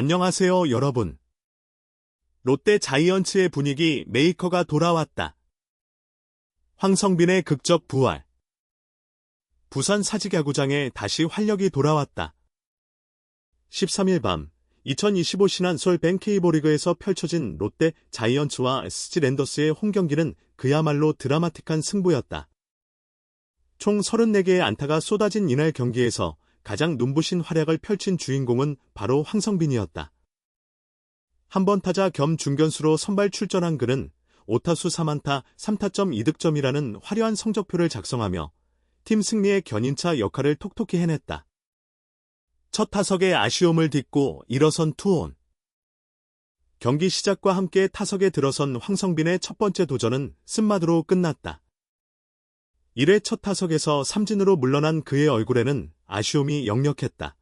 안녕하세요, 여러분. 롯데 자이언츠의 분위기 메이커가 돌아왔다. 황성빈의 극적 부활. 부산 사직야구장에 다시 활력이 돌아왔다. 13일 밤 2025 신한솔 벤케이보리그에서 펼쳐진 롯데 자이언츠와 SG 랜더스의 홈경기는 그야말로 드라마틱한 승부였다. 총 34개의 안타가 쏟아진 이날 경기에서 가장 눈부신 활약을 펼친 주인공은 바로 황성빈이었다. 한 번 타자 겸 중견수로 선발 출전한 그는 5타수 3안타 3타점 2득점이라는 화려한 성적표를 작성하며 팀 승리의 견인차 역할을 톡톡히 해냈다. 첫 타석에 아쉬움을 딛고 일어선 투혼. 경기 시작과 함께 타석에 들어선 황성빈의 첫 번째 도전은 쓴마드로 끝났다. 1회 첫 타석에서 삼진으로 물러난 그의 얼굴에는 아쉬움이 역력했다.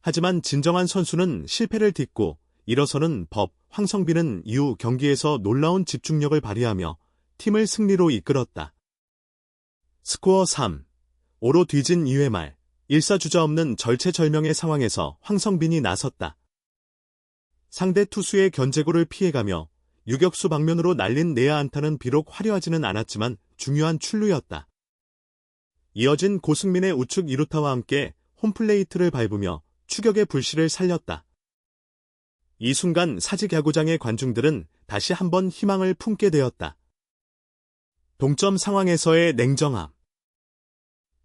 하지만 진정한 선수는 실패를 딛고 일어서는 법, 황성빈은 이후 경기에서 놀라운 집중력을 발휘하며 팀을 승리로 이끌었다. 스코어 3. 5로 뒤진 2회 말, 일사주자 없는 절체절명의 상황에서 황성빈이 나섰다. 상대 투수의 견제구를 피해가며 유격수 방면으로 날린 내야 안타는 비록 화려하지는 않았지만 중요한 출루였다. 이어진 고승민의 우측 2루타와 함께 홈플레이트를 밟으며 추격의 불씨를 살렸다. 이 순간 사직 야구장의 관중들은 다시 한번 희망을 품게 되었다. 동점 상황에서의 냉정함.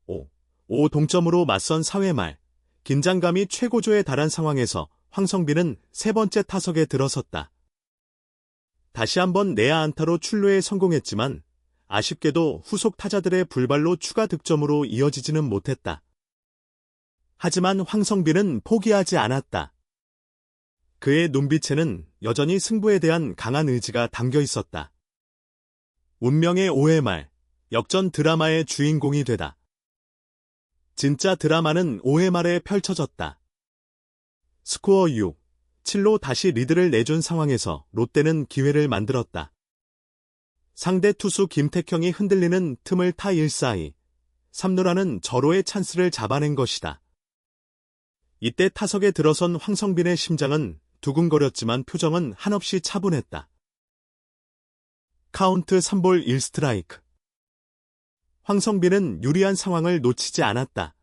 5. 5 동점으로 맞선 사회 말, 긴장감이 최고조에 달한 상황에서 황성빈은 세 번째 타석에 들어섰다. 다시 한번 내야 안타로 출루에 성공했지만 아쉽게도 후속 타자들의 불발로 추가 득점으로 이어지지는 못했다. 하지만 황성빈은 포기하지 않았다. 그의 눈빛에는 여전히 승부에 대한 강한 의지가 담겨 있었다. 운명의 오해 말, 역전 드라마의 주인공이 되다. 진짜 드라마는 5회 말에 펼쳐졌다. 스코어 6, 7로 다시 리드를 내준 상황에서 롯데는 기회를 만들었다. 상대 투수 김택형이 흔들리는 틈을 타 1사이 3루라는 절호의 찬스를 잡아낸 것이다. 이때 타석에 들어선 황성빈의 심장은 두근거렸지만 표정은 한없이 차분했다. 카운트 3볼 1스트라이크. 황성빈은 유리한 상황을 놓치지 않았다.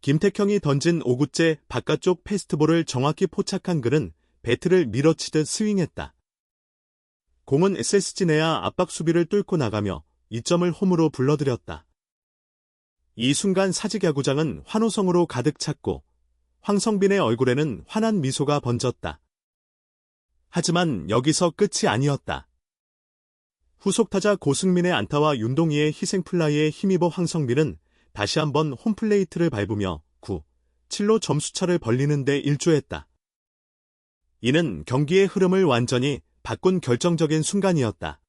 김택형이 던진 5구째 바깥쪽 패스트볼을 정확히 포착한 그는 배트를 밀어치듯 스윙했다. 공은 SSG 내야 압박 수비를 뚫고 나가며 이점을 홈으로 불러들였다. 이 순간 사직 야구장은 환호성으로 가득 찼고 황성빈의 얼굴에는 환한 미소가 번졌다. 하지만 여기서 끝이 아니었다. 후속 타자 고승민의 안타와 윤동희의 희생플라이에 힘입어 황성빈은 다시 한번 홈플레이트를 밟으며 9, 7로 점수차를 벌리는 데 일조했다. 이는 경기의 흐름을 완전히 바꾼 결정적인 순간이었다.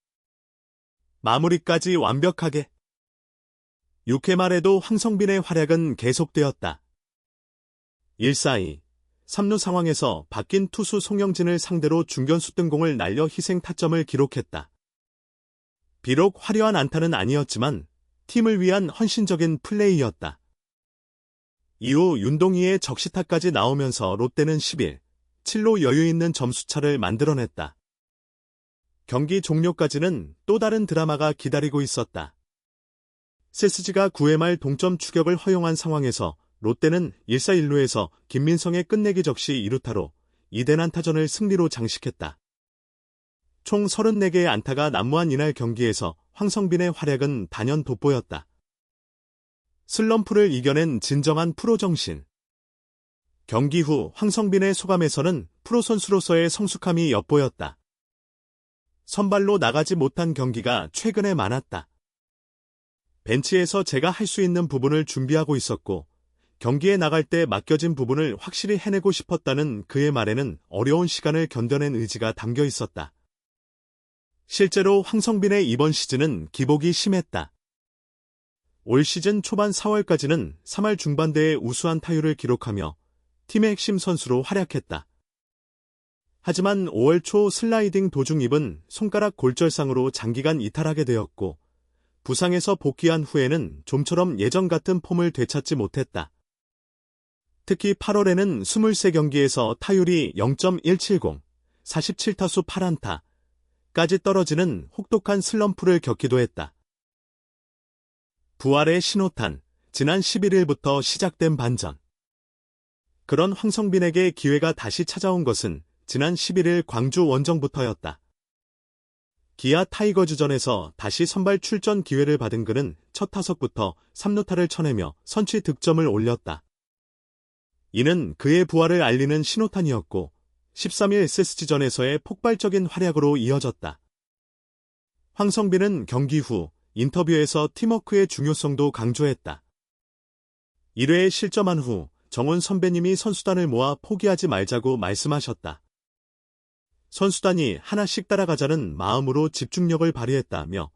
마무리까지 완벽하게 6회 말에도 황성빈의 활약은 계속되었다. 1-4-2, 3루 상황에서 바뀐 투수 송영진을 상대로 중견수 등공을 날려 희생 타점을 기록했다. 비록 화려한 안타는 아니었지만 팀을 위한 헌신적인 플레이였다. 이후 윤동희의 적시타까지 나오면서 롯데는 10일, 7로 여유 있는 점수차를 만들어냈다. 경기 종료까지는 또 다른 드라마가 기다리고 있었다. 세스지가 9회 말 동점 추격을 허용한 상황에서 롯데는 1사1루에서 김민성의 끝내기 적시 2루타로 이대난 타전을 승리로 장식했다. 총 34개의 안타가 난무한 이날 경기에서 황성빈의 활약은 단연 돋보였다. 슬럼프를 이겨낸 진정한 프로 정신. 경기 후 황성빈의 소감에서는 프로 선수로서의 성숙함이 엿보였다. 선발로 나가지 못한 경기가 최근에 많았다. 벤치에서 제가 할 수 있는 부분을 준비하고 있었고 경기에 나갈 때 맡겨진 부분을 확실히 해내고 싶었다는 그의 말에는 어려운 시간을 견뎌낸 의지가 담겨 있었다. 실제로 황성빈의 이번 시즌은 기복이 심했다. 올 시즌 초반 4월까지는 3월 중반대에 우수한 타율을 기록하며 팀의 핵심 선수로 활약했다. 하지만 5월 초 슬라이딩 도중 입은 손가락 골절상으로 장기간 이탈하게 되었고 부상에서 복귀한 후에는 좀처럼 예전 같은 폼을 되찾지 못했다. 특히 8월에는 23경기에서 타율이 0.170, 47타수 8안타, 까지 떨어지는 혹독한 슬럼프를 겪기도 했다. 부활의 신호탄, 지난 11일부터 시작된 반전. 그런 황성빈에게 기회가 다시 찾아온 것은 지난 11일 광주 원정부터였다. 기아 타이거즈전에서 다시 선발 출전 기회를 받은 그는 첫 타석부터 3루타를 쳐내며 선취 득점을 올렸다. 이는 그의 부활을 알리는 신호탄이었고 13일 SSG전에서의 폭발적인 활약으로 이어졌다. 황성빈은 경기 후 인터뷰에서 팀워크의 중요성도 강조했다. 1회에 실점한 후 정원 선배님이 선수단을 모아 포기하지 말자고 말씀하셨다. 선수단이 하나씩 따라가자는 마음으로 집중력을 발휘했다며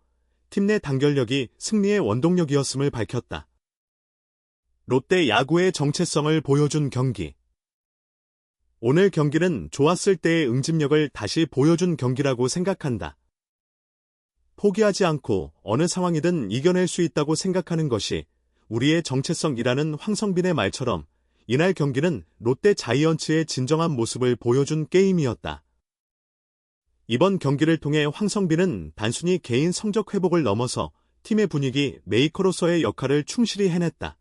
팀 내 단결력이 승리의 원동력이었음을 밝혔다. 롯데 야구의 정체성을 보여준 경기. 오늘 경기는 좋았을 때의 응집력을 다시 보여준 경기라고 생각한다. 포기하지 않고 어느 상황이든 이겨낼 수 있다고 생각하는 것이 우리의 정체성이라는 황성빈의 말처럼 이날 경기는 롯데 자이언츠의 진정한 모습을 보여준 게임이었다. 이번 경기를 통해 황성빈은 단순히 개인 성적 회복을 넘어서 팀의 분위기 메이커로서의 역할을 충실히 해냈다.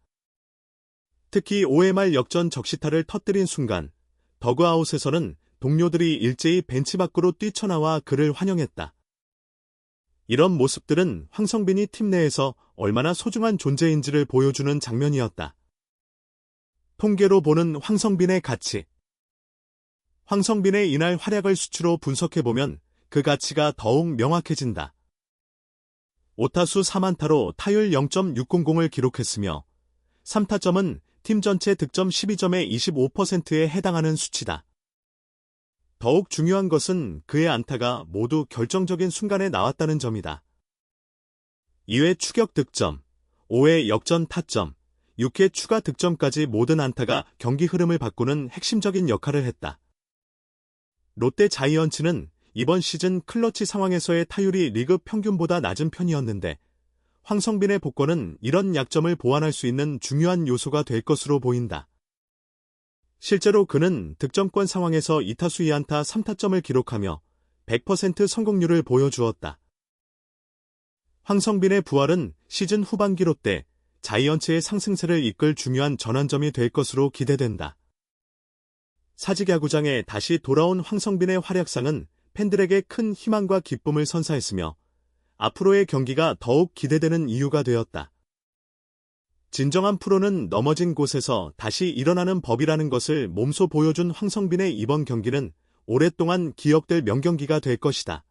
특히 5회 말 역전 적시타를 터뜨린 순간 더그아웃에서는 동료들이 일제히 벤치 밖으로 뛰쳐나와 그를 환영했다. 이런 모습들은 황성빈이 팀 내에서 얼마나 소중한 존재인지를 보여주는 장면이었다. 통계로 보는 황성빈의 가치. 황성빈의 이날 활약을 수치로 분석해보면 그 가치가 더욱 명확해진다. 5타수 4만타로 타율 0.600을 기록했으며 3타점은 팀 전체 득점 12점의 25%에 해당하는 수치다. 더욱 중요한 것은 그의 안타가 모두 결정적인 순간에 나왔다는 점이다. 2회 추격 득점, 5회 역전 타점, 6회 추가 득점까지 모든 안타가 경기 흐름을 바꾸는 핵심적인 역할을 했다. 롯데 자이언츠는 이번 시즌 클러치 상황에서의 타율이 리그 평균보다 낮은 편이었는데 황성빈의 복권은 이런 약점을 보완할 수 있는 중요한 요소가 될 것으로 보인다. 실제로 그는 득점권 상황에서 2타수 2안타 3타점을 기록하며 100% 성공률을 보여주었다. 황성빈의 부활은 시즌 후반기 롯데 자이언츠의 상승세를 이끌 중요한 전환점이 될 것으로 기대된다. 사직야구장에 다시 돌아온 황성빈의 활약상은 팬들에게 큰 희망과 기쁨을 선사했으며 앞으로의 경기가 더욱 기대되는 이유가 되었다. 진정한 프로는 넘어진 곳에서 다시 일어나는 법이라는 것을 몸소 보여준 황성빈의 이번 경기는 오랫동안 기억될 명경기가 될 것이다.